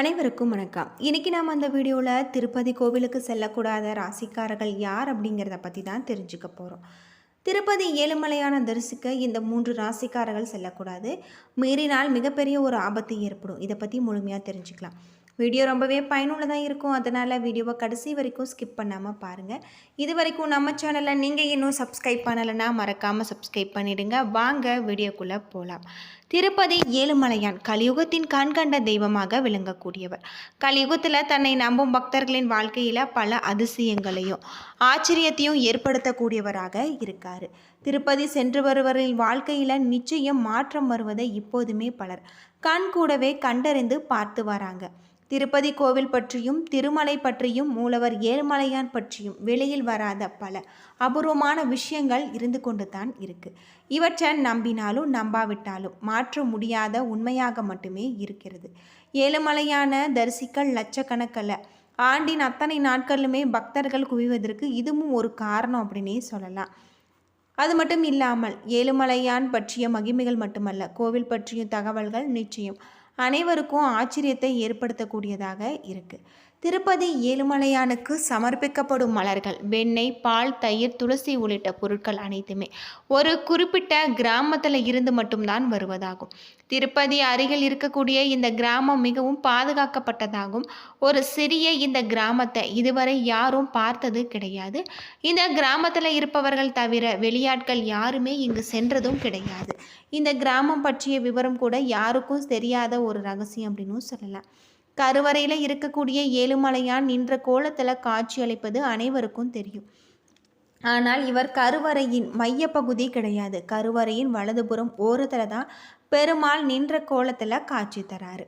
அனைவருக்கும் வணக்கம். இன்றைக்கி நாம் அந்த வீடியோவில் திருப்பதி கோவிலுக்கு செல்லக்கூடாத ராசிக்காரர்கள் யார் அப்படிங்கிறத பற்றி தான் தெரிஞ்சுக்க போகிறோம் திருப்பதி ஏழுமலையான தரிசிக்க இந்த மூன்று ராசிக்காரர்கள் செல்லக்கூடாது. மீறினால் மிகப்பெரிய ஒரு ஆபத்து ஏற்படும். இதை பற்றி முழுமையாக தெரிஞ்சுக்கலாம். வீடியோ ரொம்பவே பயனுள்ளதாக இருக்கும். அதனால் வீடியோவை கடைசி வரைக்கும் ஸ்கிப் பண்ணாமல் பாருங்கள் இது வரைக்கும் நம்ம சேனலை நீங்கள் இன்னும் சப்ஸ்கிரைப் பண்ணலைன்னா மறக்காமல் சப்ஸ்கிரைப் பண்ணிடுங்க. வாங்க வீடியோக்குள்ளே போகலாம் திருப்பதி ஏழுமலையான் கலியுகத்தின் கண்கண்ட தெய்வமாக விளங்கக்கூடியவர். கலியுகத்தில் தன்னை நம்பும் பக்தர்களின் வாழ்க்கையில் பல அதிசயங்களையும் ஆச்சரியத்தையும் ஏற்படுத்தக்கூடியவராக இருக்கார். திருப்பதி சென்று வருவரின் வாழ்க்கையில் நிச்சயம் மாற்றம் வருவதை இப்போதுமே பலர் கண் கூடவே கண்டறிந்து பார்த்து வராங்க. திருப்பதி கோவில் பற்றியும் திருமலை பற்றியும் மூலவர் ஏழுமலையான் பற்றியும் வெளியில் வராத பல அபூர்வமான விஷயங்கள் இருந்து கொண்டு தான் இருக்கு. இவற்றை நம்பினாலும் நம்பாவிட்டாலும் மாற்ற முடியாத உண்மையாக மட்டுமே இருக்கிறது. ஏழுமலையான தரிசிக்கல் லட்சக்கணக்கில் ஆண்டின் அத்தனை நாட்களிலுமே பக்தர்கள் குவிவதற்கு இதுவும் ஒரு காரணம் அப்படின்னே சொல்லலாம். அது மட்டும் இல்லாமல் ஏழுமலையான் பற்றிய மகிமைகள் மட்டுமல்ல கோவில் பற்றிய தகவல்கள் நிச்சயம் அனைவருக்கும் ஆச்சரியத்தை ஏற்படுத்தக்கூடியதாக இருக்குது திருப்பதி ஏழுமலையானுக்கு சமர்ப்பிக்கப்படும் மலர்கள் வெண்ணெய் பால் தயிர் துளசி உள்ளிட்ட பொருட்கள் அனைத்துமே ஒரு குறிப்பிட்ட கிராமத்தில் இருந்து மட்டும்தான் வருவதாகும். திருப்பதி அருகில் இருக்கக்கூடிய இந்த கிராமம் மிகவும் பாதுகாக்கப்பட்டதாகும். ஒரு சிறிய இந்த கிராமத்தை இதுவரை யாரும் பார்த்தது கிடையாது. இந்த கிராமத்தில் இருப்பவர்கள் தவிர வெளியாட்கள் யாருமே இங்கு சென்றதும் கிடையாது. இந்த கிராமம் பற்றிய விவரம் கூட யாருக்கும் தெரியாத ஒரு ரகசியம் அப்படின்னு சொல்லலாம். கருவறையில் இருக்கக்கூடிய ஏழுமலையான் நின்ற கோலத்தில் காட்சியளிப்பது அனைவருக்கும் தெரியும். ஆனால் இவர் கருவறையின் மையப்பகுதி கிடையாது. கருவறையின் வலதுபுறம் ஓரத்தில் தான் பெருமாள் நின்ற கோலத்தில் காட்சி தராரு.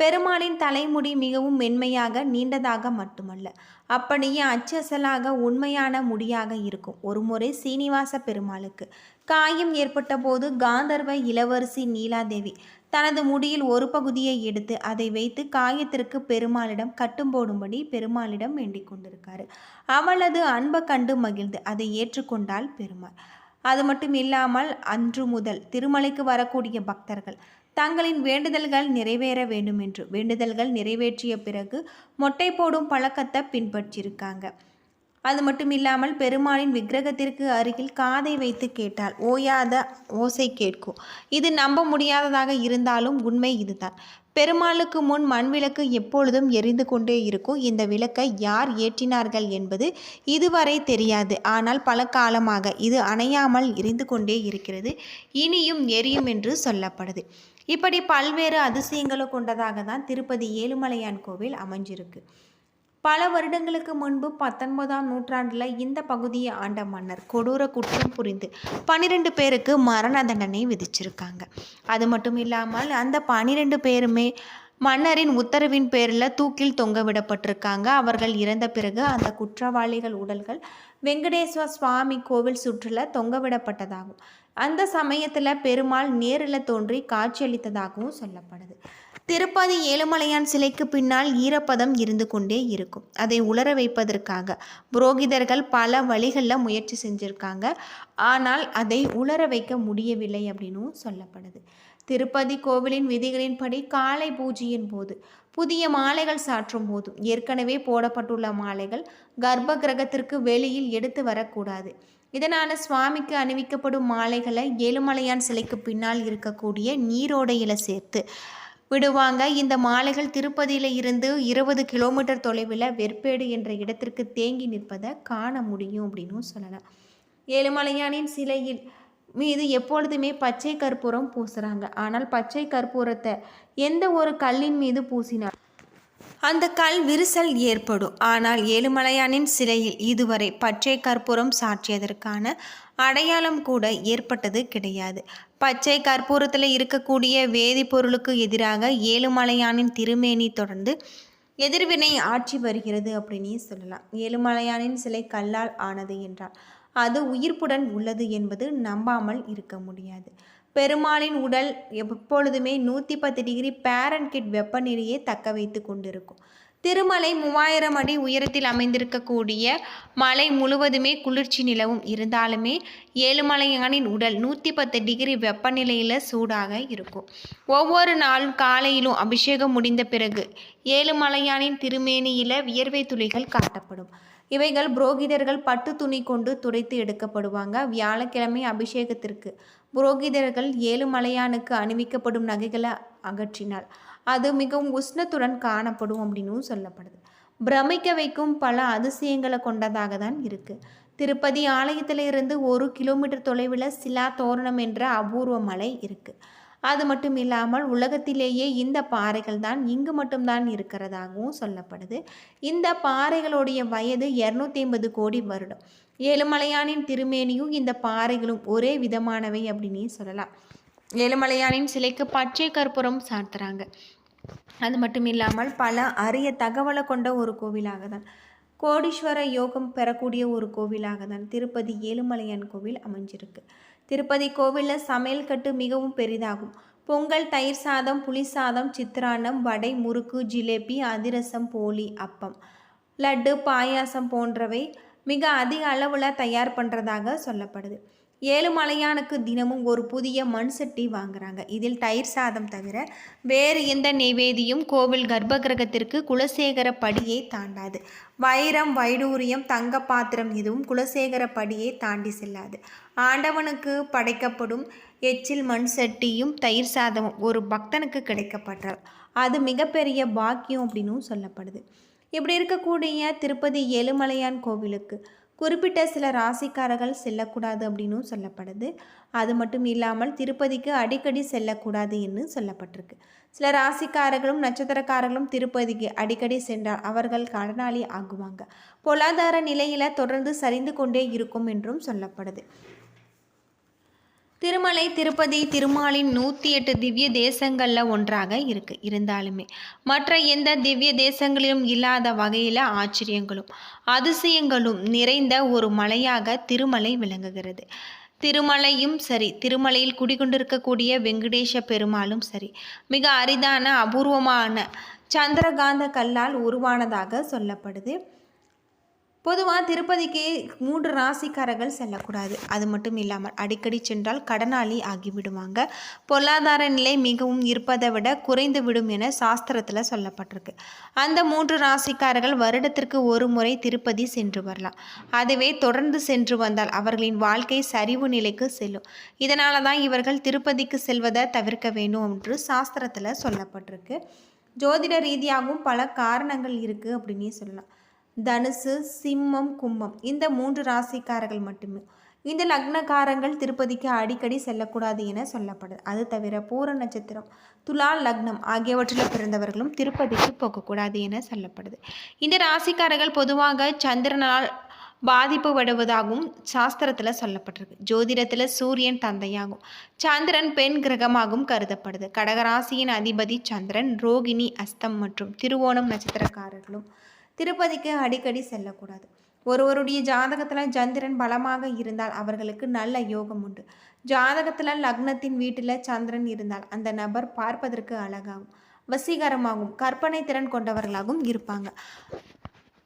பெருமாளின் தலைமுடி மிகவும் மென்மையாக நீண்டதாக மட்டுமல்ல அப்படியே அச்சசலாக உண்மையான முடியாக இருக்கும். ஒருமுறை சீனிவாச பெருமாளுக்கு காயம் ஏற்பட்ட போது காந்தர்வ இளவரசி நீலாதேவி தனது முடியில் ஒரு பகுதியை எடுத்து அதை வைத்து காயத்திற்கு பெருமாளிடம் கட்டும் போடும்படி பெருமாளிடம் வேண்டிக் கொண்டிருக்காரு. அவளது அன்பை கண்டு மகிழ்ந்து அதை ஏற்றுக்கொண்டாள் பெருமாள். அது மட்டும் இல்லாமல் அன்று முதல் திருமலைக்கு வரக்கூடிய பக்தர்கள் தங்களின் வேண்டுதல்கள் நிறைவேற வேண்டும் என்று வேண்டுதல்கள் நிறைவேற்றிய பிறகு மொட்டை போடும் பழக்கத்தை பின்பற்றியிருக்காங்க அது மட்டும் இல்லாமல் பெருமாளின் விக்கிரகத்திற்கு அருகில் காதை வைத்து கேட்டால் ஓயாத ஓசை கேட்கும். இது நம்ப முடியாததாக இருந்தாலும் உண்மை இதுதான். பெருமாளுக்கு முன் மண் விளக்கு எப்பொழுதும் எரிந்து கொண்டே இருக்கும். இந்த விளக்கை யார் ஏற்றினார்கள் என்பது இதுவரை தெரியாது. ஆனால் பல காலமாக இது அணையாமல் எரிந்து கொண்டே இருக்கிறது. இனியும் எரியும் என்று சொல்லப்படுது. இப்படி பல்வேறு அதிசயங்களை கொண்டதாக தான் திருப்பதி ஏழுமலையான் கோவில் அமைஞ்சிருக்கு. பல வருடங்களுக்கு முன்பு பத்தொன்பதாம் நூற்றாண்டில் இந்த பகுதியை ஆண்ட மன்னர் கொடூர குற்றம் புரிந்து பன்னிரெண்டு பேருக்கு மரண தண்டனை விதிச்சிருக்காங்க. அது மட்டும் இல்லாமல் அந்த பன்னிரெண்டு பேருமே மன்னரின் உத்தரவின் பேரில் தூக்கில் தொங்க விடப்பட்டிருக்காங்க. அவர்கள் இறந்த பிறகு அந்த குற்றவாளிகள் உடல்கள் வெங்கடேஸ்வர சுவாமி கோவில் சுற்றுல தொங்க விடப்பட்டதாகும். அந்த சமயத்தில் பெருமாள் நேரில் தோன்றி காட்சியளித்ததாகவும் சொல்லப்படுது. திருப்பதி ஏழுமலையான் சிலைக்கு பின்னால் ஈரப்பதம் இருந்து கொண்டே இருக்கும். அதை உலர வைப்பதற்காக புரோகிதர்கள் பல வழிகளில் முயற்சி செஞ்சுருக்காங்க. ஆனால் அதை உலர வைக்க முடியவில்லை அப்படின்னும் சொல்லப்படுது. திருப்பதி கோவிலின் விதிகளின்படி காலை பூஜையின் போது புதிய மாலைகள் சாற்றும் போதும் ஏற்கனவே போடப்பட்டுள்ள மாலைகள் கர்ப்ப கிரகத்திற்கு வெளியில் எடுத்து வரக்கூடாது. இதனால் சுவாமிக்கு அணிவிக்கப்படும் மாலைகளை ஏழுமலையான் சிலைக்கு பின்னால் இருக்கக்கூடிய நீரோடையில் சேர்த்து விடுவாங்க. இந்த மாலைகள் திருப்பதியில் இருந்து இருபது கிலோமீட்டர் தொலைவில் வெற்பேடு என்ற இடத்திற்கு தேங்கி நிற்பதை காண முடியும் அப்படின்னு சொல்லலாம். ஏழுமலையானின் சிலையில் மீது எப்பொழுதுமே பச்சை கற்பூரம் பூசுகிறாங்க ஆனால் பச்சை கற்பூரத்தை எந்த ஒரு கல்லின் மீது பூசினார் அந்த கல் விரிசல் ஏற்படும். ஆனால் ஏழுமலையானின் சிலையில் இதுவரை பச்சை கற்பூரம் சாற்றியதற்கான அடையாளம் கூட ஏற்பட்டது கிடையாது. பச்சை கற்பூரத்தில் இருக்கக்கூடிய வேதிப்பொருளுக்கு எதிராக ஏழுமலையானின் திருமேனி தொடர்ந்து எதிர்வினை ஆட்சி வருகிறது அப்படின்னே சொல்லலாம். ஏழுமலையானின் சிலை கல்லால் ஆனது என்றால் அது உயிர்ப்புடன் உள்ளது என்பது நம்பாமல் இருக்க முடியாது. பெருமாளின் உடல் எப்பொழுதுமே நூற்றி பத்து டிகிரி பேரன்கிட் வெப்பநிலையை தக்க வைத்து கொண்டிருக்கும். திருமலை மூவாயிரம் அடி உயரத்தில் அமைந்திருக்கக்கூடிய மலை முழுவதுமே குளிர்ச்சி நிலவும். இருந்தாலுமே ஏழுமலையானின் உடல் நூற்றி பத்து டிகிரி வெப்பநிலையில் சூடாக இருக்கும். ஒவ்வொரு நாளும் காலையிலும் அபிஷேகம் முடிந்த பிறகு ஏழுமலையானின் திருமேனியில் வியர்வை துளிகள் காட்டப்படும். இவைகள் புரோகிதர்கள் பட்டு துணி கொண்டு துடைத்து எடுக்கப்படுவாங்க. வியாழக்கிழமை அபிஷேகத்திற்கு புரோகிதர்கள் ஏழுமலையானுக்கு அணிவிக்கப்படும் நகைகளை அகற்றினார். அது மிகவும் உஷ்ணத்துடன் காணப்படும் அப்படின்னும் சொல்லப்படுது. பிரமிக்க வைக்கும் பல அதிசயங்களை கொண்டதாக தான் இருக்குது திருப்பதி ஆலயத்திலிருந்து ஒரு கிலோமீட்டர் தொலைவில் சிலா தோரணம் என்ற அபூர்வ மலை இருக்குது அது மட்டும் இல்லாமல் உலகத்திலேயே இந்த பாறைகள் தான் இங்கு மட்டும்தான் இருக்கிறதாகவும் சொல்லப்படுது. இந்த பாறைகளுடைய வயது இரநூத்தி ஐம்பது கோடி வருடம். ஏழுமலையானின் திருமேனியும் இந்த பாறைகளும் ஒரே விதமானவை அப்படின்னு சொல்லலாம். ஏழுமலையானின் சிலைக்கு பச்சை கற்பூரம் சாத்துறாங்க. அது மட்டும் இல்லாமல் பல அரிய தகவலை கொண்ட ஒரு கோவிலாக தான் கோடீஸ்வர யோகம் பெறக்கூடிய ஒரு கோவிலாக தான் திருப்பதி ஏழுமலையான் கோவில் அமைஞ்சிருக்கு. திருப்பதி கோவிலில் சமையல் கட்டு மிகவும் பெரிதாகும். பொங்கல் தயிர் சாதம் புளி சாதம் சித்திரான்னம் வடை முறுக்கு ஜிலேபி அதிரசம் போலி அப்பம் லட்டு பாயாசம் போன்றவை மிக அதிக அளவில் தயார் பண்ணுறதாக சொல்லப்படுது. ஏழுமலையானுக்கு தினமும் ஒரு புதிய மண் சட்டி வாங்குறாங்க. இதில் தயிர் சாதம் தவிர வேறு எந்த நெய்வேதியும் கோவில் கர்ப்பகிரகத்திற்கு குலசேகர படியை தாண்டாது. வைரம் வைடூரியம் தங்க பாத்திரம் எதுவும் குலசேகர படியை தாண்டி செல்லாது. ஆண்டவனுக்கு படைக்கப்படும் எச்சில் மண் சட்டியும் தயிர் சாதமும் ஒரு பக்தனுக்கு கிடைக்கப்பட்டால் அது மிகப்பெரிய பாக்கியம் அப்படின்னும் சொல்லப்படுது. இப்படி இருக்கக்கூடிய திருப்பதி ஏழுமலையான் கோவிலுக்கு குறிப்பிட்ட சில ராசிக்காரர்கள் செல்லக்கூடாது அப்படின்னும் சொல்லப்படுது. அது மட்டும் இல்லாமல் திருப்பதிக்கு அடிக்கடி செல்லக்கூடாது என்று சொல்லப்பட்டிருக்கு. சில ராசிக்காரர்களும் நட்சத்திரக்காரர்களும் திருப்பதிக்கு அடிக்கடி சென்றால் அவர்கள் கடனாளி ஆகுவாங்க. பொருளாதார நிலையில் தொடர்ந்து சரிந்து கொண்டே இருக்கும் என்றும் சொல்லப்படுது. திருமலை திருப்பதி திருமாலின் நூற்றி எட்டு திவ்ய தேசங்களில் ஒன்றாக இருக்குது இருந்தாலுமே. மற்ற எந்த திவ்ய தேசங்களிலும் இல்லாத வகையில் ஆச்சரியங்களும் அதிசயங்களும் நிறைந்த ஒரு மலையாக திருமலை விளங்குகிறது. திருமலையும் சரி திருமலையில் குடிகொண்டிருக்கக்கூடிய வெங்கடேஷ பெருமாளும் சரி மிக அரிதான அபூர்வமான சந்திரகாந்த கல்லால் உருவானதாக சொல்லப்படுது. பொதுவாக திருப்பதிக்கு மூன்று ராசிக்காரர்கள் செல்லக்கூடாது. அது மட்டும் இல்லாமல் அடிக்கடி சென்றால் கடனாளி ஆகிவிடுவாங்க. பொருளாதார நிலை மிகவும் இருப்பதை விட குறைந்து விடும் என சாஸ்திரத்தில் சொல்லப்பட்டிருக்கு. அந்த மூன்று ராசிக்காரர்கள் வருடத்திற்கு ஒரு முறை திருப்பதி சென்று வரலாம். அதுவே தொடர்ந்து சென்று வந்தால் அவர்களின் வாழ்க்கை சரிவு நிலைக்கு செல்லும். இதனால தான் இவர்கள் திருப்பதிக்கு செல்வதை தவிர்க்க வேண்டும் என்று சாஸ்திரத்தில் சொல்லப்பட்டிருக்கு. ஜோதிட ரீதியாகவும் பல காரணங்கள் இருக்குது அப்படின்னே சொல்லலாம். தனுசு சிம்மம் கும்பம். இந்த மூன்று ராசிக்காரர்கள் மட்டுமே. இந்த லக்னக்காரங்கள் திருப்பதிக்கு அடிக்கடி செல்லக்கூடாது என சொல்லப்படுது. அது தவிர பூர நட்சத்திரம் துலா லக்னம் ஆகியவற்றில் பிறந்தவர்களும் திருப்பதிக்கு போகக்கூடாது என சொல்லப்படுது. இந்த ராசிக்காரர்கள் பொதுவாக சந்திரனால் பாதிப்பு விடுவதாகவும் சாஸ்திரத்தில் சொல்லப்பட்டிருக்கு. ஜோதிடத்தில் சூரியன் தந்தையாகும். சந்திரன் பெண் கிரகமாகவும் கருதப்படுது. கடகராசியின் அதிபதி சந்திரன் ரோகிணி அஸ்தம் மற்றும் திருவோணம் நட்சத்திரக்காரர்களும் திருப்பதிக்கு அடிக்கடி செல்லக்கூடாது. ஒருவருடைய ஜாதகத்தில் சந்திரன் பலமாக இருந்தால் அவர்களுக்கு நல்ல யோகம் உண்டு. ஜாதகத்தில் லக்னத்தின் வீட்டில் சந்திரன் இருந்தால் அந்த நபர் பார்ப்பதற்கு அழகாகும் வசீகரமாகவும் கற்பனை திறன் கொண்டவர்களாகவும் இருப்பாங்க.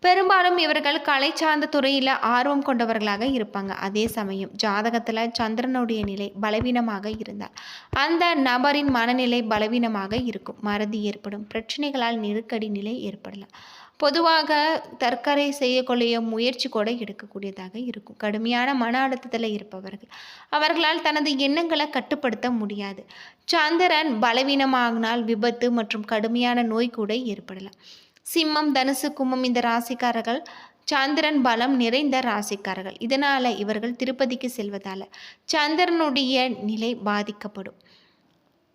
பெரும்பாலும் இவர்கள் கலை சார்ந்த துறையில் ஆர்வம் கொண்டவர்களாக இருப்பாங்க. அதே சமயம் ஜாதகத்தில் சந்திரனுடைய நிலை பலவீனமாக இருந்தால் அந்த நபரின் மனநிலை பலவீனமாக இருக்கும். மறதி ஏற்படும் பிரச்சனைகளால் நெருக்கடி நிலை ஏற்படலாம். பொதுவாக தற்கரை செய்யக்கூடிய முயற்சி கூட எடுக்கக்கூடியதாக இருக்கும். கடுமையான மன அழுத்தத்தில் இருப்பவர்கள். அவர்களால் தனது எண்ணங்களை கட்டுப்படுத்த முடியாது. சந்திரன் பலவீனமாகினால் விபத்து மற்றும் கடுமையான நோய் கூட ஏற்படலாம். சிம்மம் தனுசு கும்பம் இந்த ராசிக்காரர்கள் சந்திரன் பலம் நிறைந்த ராசிக்காரர்கள். இதனால் இவர்கள் திருப்பதிக்கு செல்வதால் சந்திரனுடைய நிலை பாதிக்கப்படும்.